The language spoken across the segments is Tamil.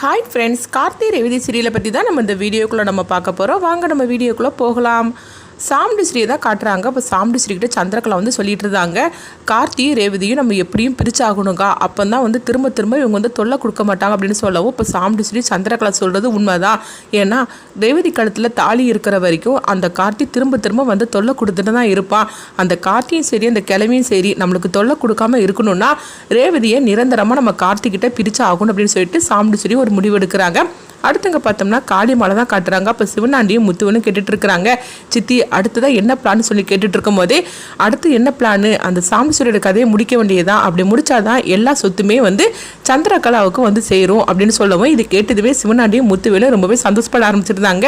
ஹாய் ஃப்ரெண்ட்ஸ் கார்த்தி ரவிதி சீரியலை பற்றி தான் நம்ம இந்த வீடியோக்குள்ளே நம்ம பார்க்க போகிறோம் வாங்க நம்ம வீடியோக்குள்ளே போகலாம். சாம்டிஸ்ரீ ஸ்ரீயை தான் காட்டுறாங்க. அப்போ சாம்டிஸ்ரீக்கிட்ட சந்திரகலா வந்து சொல்லிட்டு இருந்தாங்க. கார்த்தியும் ரேவதியும் நம்ம எப்படியும் பிரிச்சாகணுங்கா. அப்போ தான் வந்து திரும்ப திரும்ப இவங்க வந்து தொல்லை கொடுக்க மாட்டாங்க அப்படின்னு சொல்லவும் இப்போ சாம்டிஸ்ரீ சந்திரகலா சொல்கிறது உண்மைதான். ஏன்னா ரேவதி கழுத்தில் தாலி இருக்கிற வரைக்கும் அந்த கார்த்தி திரும்ப திரும்ப வந்து தொல்லை கொடுத்துட்டு தான் இருப்பான் அந்த கார்த்தியும் சரி அந்த கிழமையும் சரி நம்மளுக்கு தொல்லை கொடுக்காம இருக்கணும்னா ரேவதியை நிரந்தரமாக நம்ம கார்த்திகிட்ட பிரிச்சு ஆகணும் அப்படின்னு சொல்லிட்டு சாம்டிஸ்ரீ ஒரு முடிவு எடுக்கிறாங்க அடுத்தங்க பார்த்தோம்னா காளி மாலை தான் காட்டுறாங்க. அப்போ சிவனாண்டியும் முத்துவனும் கேட்டுட்டு இருக்கிறாங்க சித்தி அடுத்ததான் என்ன பிளான் சொல்லி கேட்டுட்டு இருக்கும் போதே அடுத்து என்ன பிளான் அந்த சாம்பீஸ்வரோட கதையை முடிக்க வேண்டியதுதான் அப்படி முடிச்சாதான் எல்லா சொத்துமே வந்து சந்திரகலாவுக்கு வந்து சேரும் அப்படின்னு சொல்லவும் இது கேட்டதுமே சிவனாண்டியும் முத்துவேலும் ரொம்பவே சந்தோஷப்பட ஆரம்பிச்சிருந்தாங்க.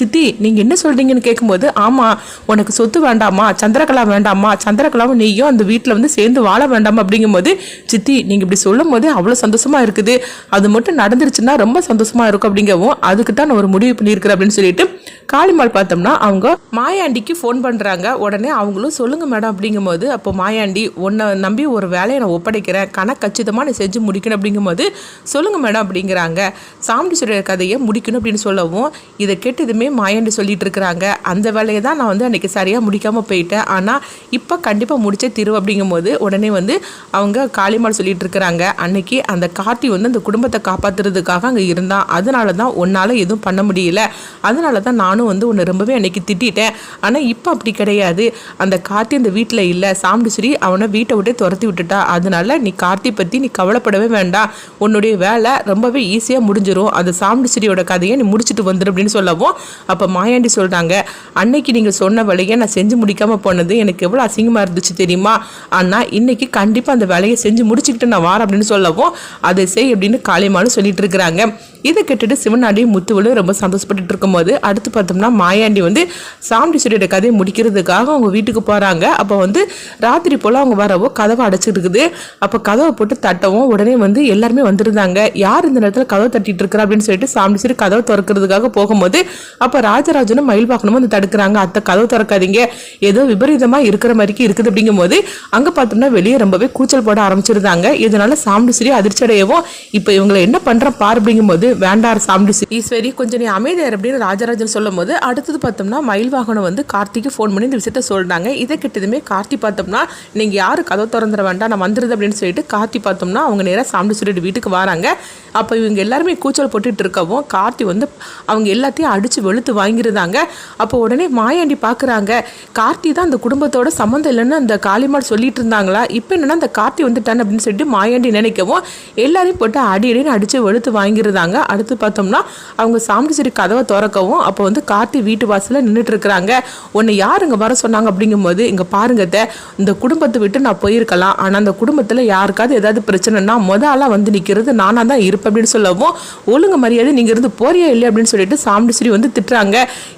சித்தி நீங்க என்ன சொல்றீங்கன்னு கேட்கும்போது ஆமா உனக்கு சொத்து வேண்டாமா? சந்திரகலா வேண்டாமா? சந்திரகலாவும் நீயும் அந்த வீட்டில் வந்து சேர்ந்து வாழ வேண்டாமா? அப்படிங்கும்போது சித்தி நீங்க இப்படி சொல்லும் போது அவ்வளோ சந்தோஷமா இருக்குது. அது மட்டும் நடந்துருச்சுன்னா ரொம்ப சந்தோஷமா இருக்கும் அப்படிங்கவும் அதுக்கு தான் நான் ஒரு முடிவு பண்ணியிருக்கிறேன் அப்படின்னு சொல்லிட்டு காளிமால் பார்த்தோம்னா அவங்க மாயாண்டிக்கு ஃபோன் பண்ணுறாங்க உடனே அவங்களும் சொல்லுங்கள் மேடம் அப்படிங்கும்போது அப்போ மாயாண்டி உன்னை நம்பி ஒரு வேலையை நான் ஒப்படைக்கிறேன். கணக்கு கச்சிதமாக நான் செஞ்சு முடிக்கணும். அப்படிங்கும்போது சொல்லுங்கள் மேடம் அப்படிங்கிறாங்க. சாமுண்டீஸ்வரர் கதையை முடிக்கணும் அப்படின்னு சொல்லவும் இதை கேட்டதுமே மாயாண்டி சொல்லிட்டு இருக்கிறாங்க. அந்த வேலையை தான் நான் வந்து அன்றைக்கி சரியாக முடிக்காமல் போயிட்டேன். ஆனால் இப்போ கண்டிப்பாக முடிச்சே திரு அப்படிங்கும்போது உடனே வந்து அவங்க காளிமால் சொல்லிட்டு இருக்கிறாங்க. அன்னைக்கு அந்த கார்த்தி வந்து அந்த குடும்பத்தை காப்பாற்றுறதுக்காக அங்கே இருந்தான். அதனால தான் உன்னால் எதுவும் பண்ண முடியல. அதனால தான் நானும் வந்து உன்னை ரொம்பவே அன்னைக்கு திட்டிட்டேன். ஆனால் இப்போ அப்படி கிடையாது. அந்த கார்த்தி அந்த வீட்டில் இல்லை. சாமுண்டீஸ்வரி அவனை வீட்டை விட்டு துரத்தி விட்டுட்டா. அதனால நீ கார்த்தி பற்றி நீ கவலைப்படவே வேண்டாம். உன்னுடைய வேலை ரொம்பவே ஈஸியாக முடிஞ்சிரும். அந்த சாமுண்டீஸ்வரியோட கதையை நீ முடிச்சுட்டு வந்துடு அப்படின்னு சொல்லவும் அப்போ மாயாண்டி சொல்கிறாங்க அன்னைக்கு நீங்கள் சொன்ன வேலையை நான் செஞ்சு முடிக்காமல் போனது எனக்கு எவ்வளோ அசிங்கமாக இருந்துச்சு தெரியுமா? ஆனால் இன்னைக்கு கண்டிப்பாக அந்த வேலையை செஞ்சு முடிச்சுக்கிட்டு நான் வாரேன் அப்படின்னு சொல்லவும் அதை செய் அப்படின்னு காளியமானு சொல்லிட்டு இருக்கிறாங்க. இதை கேட்டுட்டு சிவனாண்டியும் முத்துவலும் ரொம்ப சந்தோஷப்பட்டுட்டு இருக்கும்போது அடுத்து பார்த்தோம்னா மாயாண்டி வந்து சாமுண்டீஸ்வரியோட கதையை முடிக்கிறதுக்காக அவங்க வீட்டுக்கு போகிறாங்க அப்போ வந்து ராத்திரி போல் அவங்க வரவோ கதவை அடைச்சிருக்குது அப்போ கதவை போட்டு தட்டவும் உடனே வந்து எல்லாருமே வந்திருந்தாங்க. யார் இந்த நேரத்தில் கதவை தட்டிட்டு இருக்கிறா அப்படின்னு சொல்லிட்டு சாமுண்டீஸ்வரி கதவை திறக்கிறதுக்காக போகும்போது அப்போ ராஜராஜனும் மயில் பார்க்கணும் வந்து தடுக்கிறாங்க. அத்தை கதவு திறக்காதீங்க. ஏதோ விபரீதமாக இருக்கிற மாதிரிக்கு இருக்குது அப்படிங்கும்போது அங்கே பார்த்தோம்னா வெளியே ரொம்பவே கூச்சல் போட ஆரம்பிச்சிருந்தாங்க. இதனால சாமுண்டீஸ்வரி அதிர்ச்சி அடையவும் இப்போ இவங்களை என்ன பண்ணுற பார் அப்படிங்கும்போது வேண்டார் சாமுண்டீஸ்வரி ஈஸ்வரி கொஞ்சம் நீ அமைதியார் அப்படின்னு ராஜராஜன் சொல்லும் போது அடுத்தது பார்த்தோம்னா மயில் வாகனம் வந்து கார்த்திக்கு ஃபோன் பண்ணி இந்த விஷயத்த சொல்கிறாங்க இதை கிட்டதுமே கார்த்தி பார்த்தோம்னா நீங்கள் யாரும் கதவு திறந்துட வேண்டாம் நான் வந்துடுது அப்படின்னு சொல்லிட்டு கார்த்தி பார்த்தோம்னா அவங்க நேராக சாமுண்டீஸ்வரி வீட்டுக்கு வராங்க. அப்போ இவங்க எல்லாருமே கூச்சல் போட்டுட்டு இருக்கவும் கார்த்தி வந்து அவங்க எல்லாத்தையும் அடித்து வெளுத்து வாங்கியிருந்தாங்க அப்போ உடனே மாயாண்டி பார்க்குறாங்க கார்த்தி தான் அந்த குடும்பத்தோட சம்மந்தம் இல்லைன்னு அந்த காளிமால் சொல்லிட்டு இருந்தாங்களா? இப்போ என்னென்னா அந்த கார்த்தி வந்துட்டான் அப்படின்னு சொல்லிட்டு மாயாண்டி நினைக்கவும் எல்லாரையும் போட்டு அடி அடின்னு அடித்து வெளுத்து வாங்கியிருந்தாங்க அடுத்து பார்த்து பார்த்தோம்னா அவங்க சாமிச்சேரி கதவை திறக்கவும் அப்போ வந்து கார்த்தி வீட்டு வாசலில் நின்றுட்டு இருக்கிறாங்க உன்னை யார் இங்கே வர சொன்னாங்க அப்படிங்கும்போது இங்கே பாருங்கத்த இந்த குடும்பத்தை விட்டு நான் போயிருக்கலாம். ஆனால் அந்த குடும்பத்தில் யாருக்காவது ஏதாவது பிரச்சனைனா முத ஆளாக வந்து நிற்கிறது நானாக தான் இருப்பேன் அப்படின்னு சொல்லவும் ஒழுங்கு மரியாதை நீங்கள் இருந்து போறியா இல்லை அப்படின்னு சொல்லிட்டு சாமுண்டீஸ்வரி வந்து திட்டுறாங்க.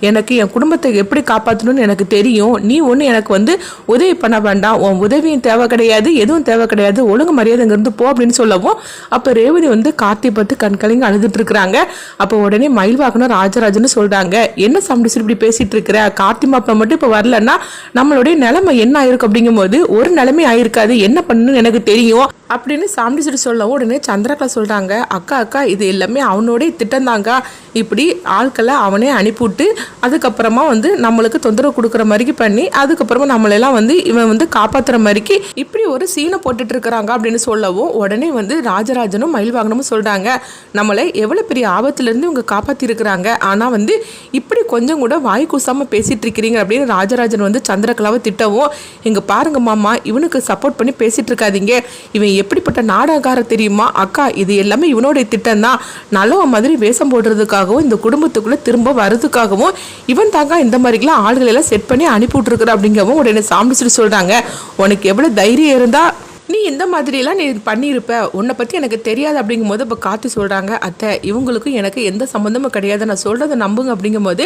எனக்கு என் குடும்பத்தை எப்படி காப்பாற்றணும்னு எனக்கு தெரியும். நீ ஒன்று எனக்கு வந்து உதவி பண்ண வேண்டாம். உன் உதவியும் தேவை கிடையாது எதுவும் தேவை கிடையாது. ஒழுங்கு மரியாதை இங்கேருந்து போ அப்படின்னு சொல்லவும் அப்போ ரேவதி வந்து கார்த்தி பார்த்து கண் அழுதுட்டு இருக்கிறாங்க. அப்போ உடனே மயில்வாகனம் ராஜராஜன்னு சொல்றாங்க. என்ன சாமுண்டீஸ்வரி இப்படி பேசிட்டு இருக்கிற? கார்த்தி மாப்பிள மட்டும் இப்போ வரலன்னா நம்மளுடைய நிலைமை என்ன ஆயிருக்கும் அப்படிங்கும்போது ஒரு நிலைமை ஆயிருக்காது. என்ன பண்ணணும்னு எனக்கு தெரியும். அப்படின்னு சாமுண்டீஸ்வரி சொல்லவும் உடனே சந்திரகலா சொல்கிறாங்க அக்கா அக்கா இது எல்லாமே அவனோடைய திட்டந்தாங்க இப்படி ஆட்களை அவனே அனுப்பிவிட்டு அதுக்கப்புறமா வந்து நம்மளுக்கு தொந்தரவு கொடுக்குற மாதிரிக்கு பண்ணி அதுக்கப்புறமா நம்மளெல்லாம் வந்து இவன் வந்து காப்பாற்றுற மாதிரிக்கு இப்படி ஒரு சீனை போட்டுட்டு இருக்கிறாங்க அப்படின்னு சொல்லவும் உடனே வந்து ராஜராஜனும் மயில் சொல்கிறாங்க நம்மளை எவ்வளோ பெரிய ஆபத்துலேருந்து இவங்க காப்பாற்றிருக்கிறாங்க ஆனால் வந்து இப்படி கொஞ்சம் கூட வாய் கூசாமல் பேசிகிட்டு இருக்கிறீங்க அப்படின்னு ராஜராஜன் வந்து சந்திரகலாவை திட்டவும் இங்கே பாருங்க மாமா இவனுக்கு சப்போர்ட் பண்ணி பேசிகிட்டு இருக்காதீங்க. இவன் எப்படிப்பட்ட நாடகாரம் தெரியுமா? அக்கா இது எல்லாமே இவனுடைய திட்டம் தான் நல்லவன் மாதிரி வேஷம் போடுறதுக்காகவும் இந்த குடும்பத்துக்குள்ளே திரும்ப வர்றதுக்காகவும் இவன் தாங்க இந்த மாதிரிலாம் ஆளுகளை எல்லாம் செட் பண்ணி அனுப்பி விட்டுருக்குற அப்படிங்கவும் உடனே சாம்பிட்டு சொல்கிறாங்க உனக்கு எவ்வளோ தைரியம் இருந்தால் நீ இந்த மாதிரிலாம் நீ பண்ணியிருப்ப. உன்னை பற்றி எனக்கு தெரியாது அப்படிங்கும்போது இப்போ காத்து சொல்கிறாங்க அத்தை இவங்களுக்கும் எனக்கு எந்த சம்மந்தமும் கிடையாது. நான் சொல்கிறத நம்புங்க. அப்படிங்கும்போது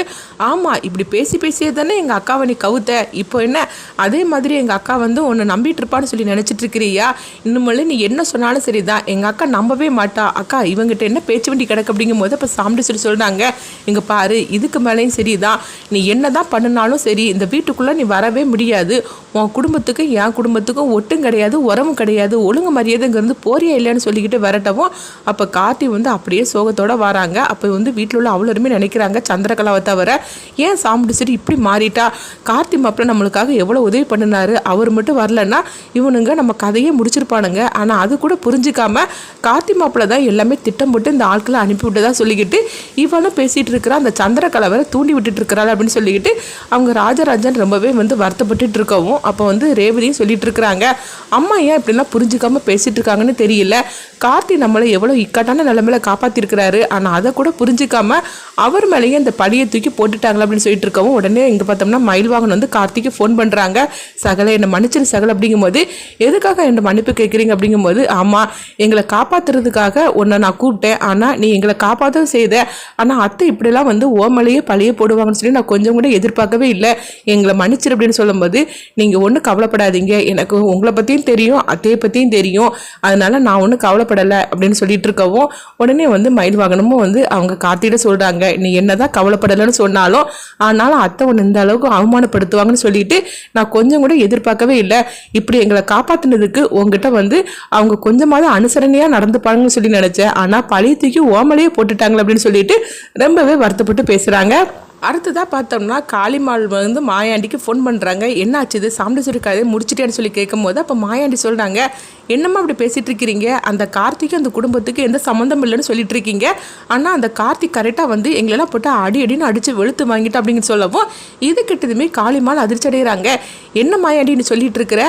ஆமாம் இப்படி பேசி பேசியே தானே எங்கள் அக்காவை நீ கவுத்த. இப்போ என்ன? அதே மாதிரி எங்கள் அக்கா வந்து உன்னை நம்பிட்டு இருப்பான்னு சொல்லி நினச்சிட்டு இருக்கிறியா? இன்னுமே நீ என்ன சொன்னாலும் சரி தான் எங்கள் அக்கா நம்பவே மாட்டா. அக்கா இவங்கிட்ட என்ன பேச்சு வண்டி கிடக்கு? அப்படிங்கும் போது இப்போ சாப்பிட்டு சொல்லி சொல்கிறாங்க இங்கே பாரு இதுக்கு மேலேயும் சரி தான் நீ என்ன தான் பண்ணினாலும் சரி இந்த வீட்டுக்குள்ளே நீ வரவே முடியாது. உன் குடும்பத்துக்கும் என் குடும்பத்துக்கும் ஒட்டும் கிடையாது உரமும் கிடையாது ஒழுங்கு மரியாதைங்கிறது போறியா இல்லைன்னு சொல்லிக்கிட்டு விரட்டவும் அப்போ கார்த்தி வந்து அப்படியே சோகத்தோடு வராங்க. அப்போ வந்து வீட்டில் உள்ள அவ்வளோருமே நினைக்கிறாங்க சந்திரகலாவை தவிர ஏன் சாம்பிடிச்சிட்டு சரி இப்படி மாறிட்டா? கார்த்தி மாப்பிள்ள நம்மளுக்காக எவ்வளோ உதவி பண்ணினாரு? அவர் மட்டும் வரலன்னா இவனுங்க நம்ம கதையே முடிச்சிருப்பானுங்க. ஆனால் அது கூட புரிஞ்சிக்காம கார்த்தி மாப்பிள்ள தான் எல்லாமே திட்டம் போட்டு இந்த ஆட்களை அனுப்பி விட்டதா சொல்லிக்கிட்டு இவனும் பேசிகிட்டு இருக்கிறான் அந்த சந்திரகலாவை தூண்டி விட்டுட்டு இருக்கிறாள் அப்படின்னு சொல்லிக்கிட்டு அவங்க ராஜராஜன் ரொம்பவே வந்து வருத்தப்பட்டு இருக்கவும் அப்போ வந்து ரேவதியும் சொல்லிட்டு இருக்கிறாங்க. அம்மா ஏன் இப்படிலாம் புரிஞ்சுக்காம பேசிட்டு இருக்காங்கன்னு தெரியல. கார்த்தி நம்மளை எவ்வளோ இக்கட்டான நிலைமையில காப்பாத்திருக்கிறாரு. ஆனால் அதை கூட புரிஞ்சுக்காம அவர் மேலேயே அந்த பழியை தூக்கி போட்டுட்டாங்களா அப்படின்னு சொல்லிட்டு இருக்கவும் உடனே இங்கே பார்த்தோம்னா மயில்வாகன் வந்து கார்த்திக்கு ஃபோன் பண்ணுறாங்க சகலை என்னை மன்னிச்சிரு சகலை அப்படிங்கும்போது எதுக்காக என்னை மன்னிப்பு கேட்குறீங்க? அப்படிங்கும்போது ஆமாம் எங்களை காப்பாத்துறதுக்காக உன்னை நான் கூப்பிட்டேன். ஆனால் நீ எங்களை காப்பாற்ற செய்த. ஆனால் அத்தை இப்படிலாம் வந்து ஓமலையே பழைய போடுவாங்கன்னு சொல்லி நான் கொஞ்சம் கூட எதிர்பார்க்கவே இல்லை. எங்களை மன்னிச்சிரு அப்படின்னு சொல்லும்போது நீங்கள் நீங்கள் ஒன்றும் கவலைப்படாதீங்க. எனக்கு உங்களை பற்றியும் தெரியும் அத்தையை பற்றியும் தெரியும். அதனால் நான் ஒன்றும் கவலைப்படலை அப்படின்னு சொல்லிட்டு இருக்கவும் உடனே வந்து மயில் வாகனமும் வந்து அவங்க காத்திட சொல்கிறாங்க நீ என்ன தான் கவலைப்படலைன்னு சொன்னாலும் ஆனாலும் அத்தை ஒன்று இந்த அளவுக்கு அவமானப்படுத்துவாங்கன்னு சொல்லிட்டு நான் கொஞ்சம் கூட எதிர்பார்க்கவே இல்லை. இப்படி எங்களை காப்பாற்றினதுக்கு உங்ககிட்ட வந்து அவங்க கொஞ்சமாவது அனுசரணையாக நடந்துப்பாங்கன்னு சொல்லி நினச்சேன். ஆனால் பழைய தூக்கி ஓமலையே போட்டுட்டாங்களே அப்படின்னு சொல்லிட்டு ரொம்பவே வருத்தப்பட்டு பேசுகிறாங்க அடுத்ததாக பார்த்தோம்னா காளிமாள் வந்து மாயாண்டிக்கு ஃபோன் பண்ணுறாங்க என்ன ஆச்சு இது? சாமுண்டேஸ்வரி கதையை முடிச்சிட்டேன்னு சொல்லி கேட்கும் போது அப்போ மாயாண்டி சொல்கிறாங்க என்னம்மா அப்படி பேசிகிட்டு இருக்கிறீங்க அந்த கார்த்திக்கு அந்த குடும்பத்துக்கு எந்த சம்மந்தம் இல்லைன்னு சொல்லிட்டு இருக்கீங்க ஆனால் அந்த கார்த்திக் கரெக்டாக வந்து எங்களெல்லாம் போட்டு அடி அடின்னு அடித்து வெளுத்து வாங்கிட்டு அப்படின்னு சொல்லவும் இது கிட்டதுமே காளிமால் அதிர்ச்சி அடைகிறாங்க. என்ன மாயாண்டின்னு சொல்லிட்டு இருக்கிற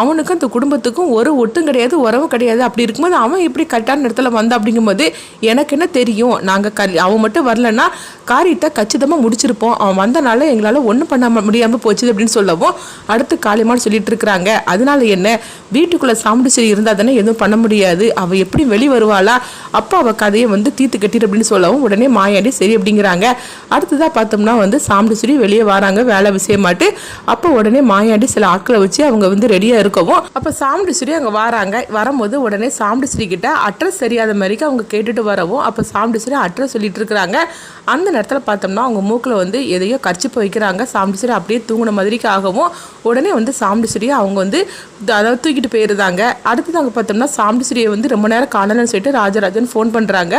அவனுக்கும் அந்த குடும்பத்துக்கும் ஒரு ஒட்டும் கிடையாது உறவும் கிடையாது. அப்படி இருக்கும்போது அவன் எப்படி கரெக்டான இடத்துல வந்தா? அப்படிங்கும்போது எனக்கு என்ன தெரியும்? நாங்கள் கல் அவன் மட்டும் வரலன்னா காரியத்தை கச்சிதமாக முடிச்சு முடிச்சிருப்போம் அவன் வந்தனால எங்களால் ஒன்றும் பண்ண முடியாமல் போச்சு அப்படின்னு சொல்லவும் அடுத்து காளிமான்னு சொல்லிட்டு இருக்கிறாங்க அதனால என்ன? வீட்டுக்குள்ளே சாமுடி சரி இருந்தால் தானே எதுவும் பண்ண முடியாது. அவள் எப்படி வெளி வருவாளா? அப்போ அவள் கதையை வந்து தீர்த்து கட்டிடு அப்படின்னு சொல்லவும் உடனே மாயாண்டி சரி அப்படிங்கிறாங்க. அடுத்ததாக பார்த்தோம்னா வந்து சாமுடிஸ்வரி வெளியே வராங்க வேலை விஷயமாட்டு அப்போ உடனே மாயாண்டி சில ஆட்களை வச்சு அவங்க வந்து ரெடியாக இருக்கவும் அப்போ சாமுடிஸ்வரி அங்கே வராங்க. வரும்போது உடனே சாமுடிஸ்வரி கிட்ட அட்ரஸ் தெரியாத மாதிரிக்கு அவங்க கேட்டுட்டு வரவும் அப்போ சாமுடிஸ்வரி அட்ரஸ் சொல்லிட்டு இருக்கிறாங்க அந்த நேரத்தில் பார்த்தோம்னா அவங்க நாக்கில் வந்து எதையோ கர்ச்சிப்பு வைக்கிறாங்க. சாமுடிஸ்வரி அப்படியே தூங்கின மாதிரிக்கு ஆகவும் உடனே வந்து சாமுடிஸ்வரியை அவங்க வந்து அதாவது தூக்கிட்டு போயிருந்தாங்க. அடுத்து அங்கே பார்த்தோம்னா சாமுடிஸ்வரியை வந்து ரொம்ப நேரம் காணலன்னு சொல்லிட்டு ராஜராஜன் ஃபோன் பண்ணுறாங்க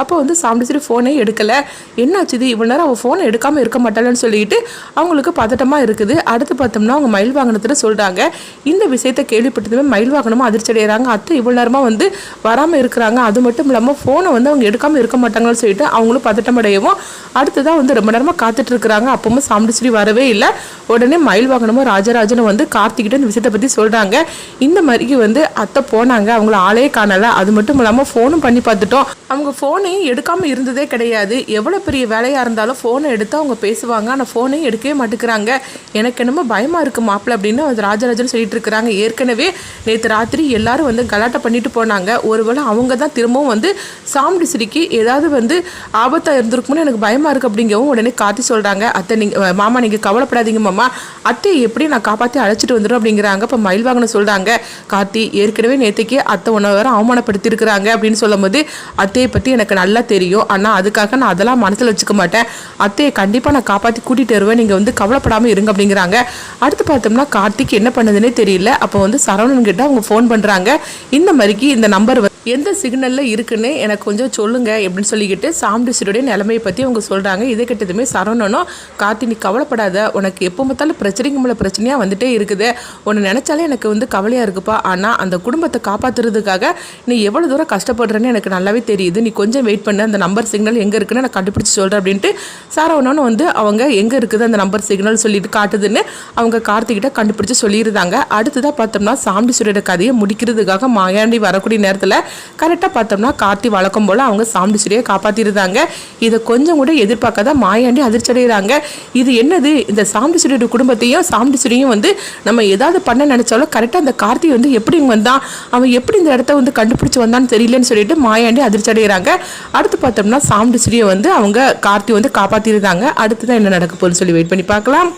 அப்போ வந்து சாமுடிஸ்வரி ஃபோனே எடுக்கலை. என்னாச்சு இது? இவ்வளோ நேரம் அவள் ஃபோனை எடுக்காமல் இருக்க மாட்டாளன்னு சொல்லிட்டு அவங்களுக்கு பதட்டமாக இருக்குது. அடுத்து பார்த்தோம்னா அவங்க மயில் வாகனத்தில் சொல்கிறாங்க இந்த விஷயத்தை கேள்விப்பட்டதுமே மயில் வாகனமும் அதிர்ச்சி அடைகிறாங்க. அத்தை இவ்வளோ நேரமாக வந்து வராமல் இருக்கிறாங்க. அது மட்டும் இல்லாமல் ஃபோனை வந்து அவங்க எடுக்காமல் இருக்க மாட்டாங்கன்னு சொல்லிட்டு அவங்களும் பதட்டம் அடையவும் அடுத்ததான் வந்து ரொம்ப நேரமாக காத்துட்டு இருக்கிறாங்க அப்பவும் சாமுடிஸ்ரீ வரவே இல்லை. உடனே மயில் வாகனமும் ராஜராஜனும் வந்து கார்த்திகிட்ட இந்த விஷயத்தை பற்றி சொல்கிறாங்க இந்த மாதிரி வந்து அத்தை போனாங்க. அவங்கள ஆளே காணலை. அது மட்டும் இல்லாமல் ஃபோனும் பண்ணி பார்த்துட்டோம். அவங்க ஃபோனையும் எடுக்காமல் இருந்ததே கிடையாது. எவ்வளோ பெரிய வேலையாக இருந்தாலும் ஃபோனை எடுத்து அவங்க பேசுவாங்க. ஆனால் ஃபோனையும் எடுக்கவே மாட்டேங்கிறாங்க. எனக்கு என்னமோ பயமாக இருக்குது மாப்பிள்ள அப்படின்னு வந்து ராஜராஜன் சொல்லிட்டு இருக்கிறாங்க. ஏற்கனவே நேற்று ராத்திரி எல்லாரும் வந்து கலாட்டை பண்ணிட்டு போனாங்க. ஒருவேளை அவங்க தான் திரும்பவும் வந்து சாமுடிஸ்வரிக்கு ஏதாவது வந்து ஆபத்தாக இருந்திருக்கும்னு எனக்கு பயமாக இருக்குது அப்படிங்கவும் உடனே காத்தி சொல்கிறாங்க அத்தை நீங்கள் மாமா நீங்கள் கவலைப்படாதீங்க மாமா. அத்தையை எப்படி நான் காப்பாற்றி அழைச்சிட்டு வந்துடும் அப்படிங்கிறாங்க. இப்போ மயில் வாங்கின சொல்கிறாங்க காத்தி ஏற்கனவே நேற்றுக்கே அத்தை உன்னை வேறு அவமானப்படுத்தியிருக்கிறாங்க அப்படின்னு சொல்லும்போது அத்தையை பற்றி எனக்கு நல்லா தெரியும். ஆனால் அதுக்காக நான் அதெல்லாம் மனசில் வச்சுக்க மாட்டேன். அத்தையை கண்டிப்பாக நான் காப்பாற்றி கூட்டிகிட்டு வருவேன். நீங்கள் வந்து கவலைப்படாமல் இருங்க அப்படிங்கிறாங்க. அடுத்து பார்த்தோம்னா கார்த்திக் என்ன பண்ணுதுன்னே தெரியல. அப்போ வந்து சரவணன் கிட்ட அவங்க ஃபோன் பண்ணுறாங்க இந்த மாதிரிக்கு இந்த நம்பர் எந்த சிக்னலில் இருக்குன்னு எனக்கு கொஞ்சம் சொல்லுங்கள் அப்படின்னு சொல்லிக்கிட்டு சாமுண்டீஸ்வருடைய நிலைமையை பற்றி அவங்க சொல்கிறாங்க இதை கிட்டதுமே சரவணனும் கார்த்தி நீ கவலைப்படாத. உனக்கு எப்போ பார்த்தாலும் பிரச்சனைக்கு மேலே பிரச்சனையாக வந்துட்டே இருக்குது. உன்னை நினச்சாலே எனக்கு வந்து கவலையாக இருக்குப்பா. ஆனால் அந்த குடும்பத்தை காப்பாற்றுறதுக்காக நீ எவ்வளோ தூரம் கஷ்டப்படுறேன்னு எனக்கு நல்லாவே தெரியுது. நீ கொஞ்சம் வெயிட் பண்ணு. அந்த நம்பர் சிக்னல் எங்கே இருக்குன்னு நான் கண்டுபிடிச்சி சொல்கிறேன் அப்படின்ட்டு சரவணனும் வந்து அவங்க எங்கே இருக்குது அந்த நம்பர் சிக்னல் சொல்லிட்டு காட்டுதுன்னு அவங்க கார்த்திகிட்ட கண்டுபிடிச்சி சொல்லியிருந்தாங்க. அடுத்ததாக பார்த்தோம்னா சாமுண்டீஸ்வரோட கதையை முடிக்கிறதுக்காக மாயாண்டி வரக்கூடிய நேரத்தில் கரெக்டாக பார்த்தோம்னா கார்த்தி வழக்கம் போல் அவங்க சாமுண்டீஸ்வரியை காப்பாற்றிருந்தாங்க இதை கொஞ்சம் கூட எதிர்பார்க்காத மாயாண்டி அதிர்ச்சி அடைகிறாங்க இது என்னது? இந்த சாமுண்டீஸ்வரியோட குடும்பத்தையும் சாமுண்டீஸ்வரியும் வந்து நம்ம ஏதாவது பண்ண நினைச்சாலும் கரெக்டாக அந்த கார்த்தி வந்து எப்படி இங்கே வந்தான்? அவன் எப்படி இந்த இடத்த வந்து கண்டுபிடிச்சு வந்தான்னு தெரியலன்னு சொல்லிட்டு மாயாண்டி அதிர்ச்சி அடைகிறாங்க அடுத்து பார்த்தோம்னா சாமுண்டீஸ்வரியை வந்து அவங்க கார்த்தி வந்து காப்பாற்றிருந்தாங்க அடுத்து தான் என்ன நடக்க போகுதுன்னு சொல்லி வெயிட் பண்ணி பார்க்கலாம்.